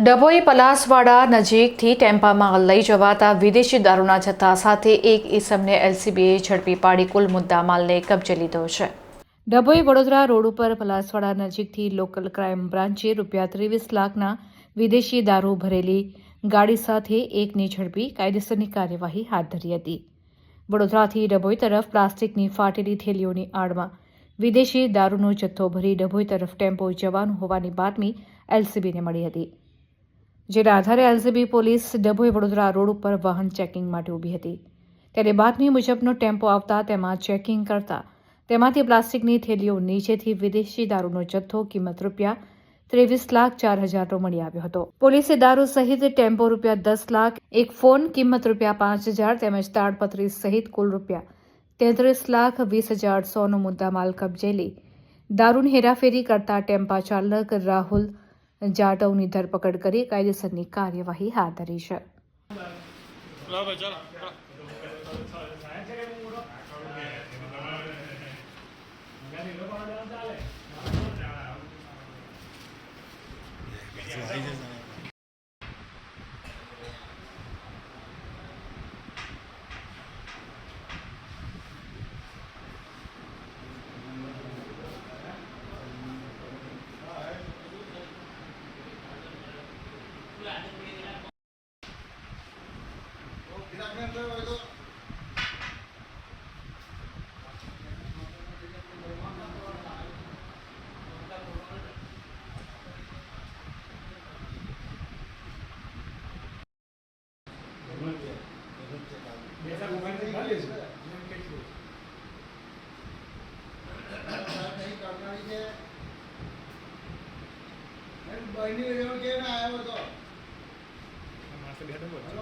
ડભોઈ પલાસવાડા નજીકથી ટેમ્પામાં લઈ જવાતા વિદેશી દારૂના જથ્થા સાથે એક ઈસમને એલસીબીએ ઝડપી પાડી કુલ મુદ્દા માલને કબજે લીધો છે. ડભોઈ વડોદરા રોડ ઉપર પલાસવાડા નજીકથી લોકલ ક્રાઇમ બ્રાન્ચે રૂપિયા ત્રેવીસ લાખના વિદેશી દારૂ ભરેલી ગાડી સાથે એકની ઝડપી કાયદેસરની કાર્યવાહી હાથ ધરી હતી. વડોદરાથી ડભોઈ તરફ પ્લાસ્ટિકની ફાટેલી થેલીઓની આડમાં વિદેશી દારૂનો જથ્થો ભરી ડભોઈ તરફ ટેમ્પો જવાનું હોવાની બાતમી એલસીબીને મળી હતી. જેના આધારે LCB police Dabhoi Vadodara road ઉપર વાહન ચેકિંગ માટે ઊભી હતી. ત્યારે બાતમી મુજબનો ટેમ્પો આવતા તેમાં ચેકિંગ કરતા તેમાંથી પ્લાસ્ટિકની થેલીઓ નીચેથી વિદેશી દારૂનો જથ્થો કિંમત રૂપિયા ત્રેવીસ લાખ ચાર હજારનો મળી આવ્યો હતો. પોલીસે દારૂ સહિત ટેમ્પો રૂપિયા દસ લાખ, એક ફોન કિંમત રૂપિયા પાંચ હજાર તેમજ તાડપત્રી સહિત કુલ રૂપિયા તેત્રીસ લાખ વીસ હજાર સોનો મુદ્દામાલ કબજે લઈ દારૂની હેરાફેરી કરતા ટેમ્પા ચાલક રાહુલ જાટવની ધરપકડ કરી કાયદેસરની કાર્યવાહી હાથ ધરી છે. લો ભાઈ બહેની કેમ આવ્યો હતો สวัสดีครับทุกคน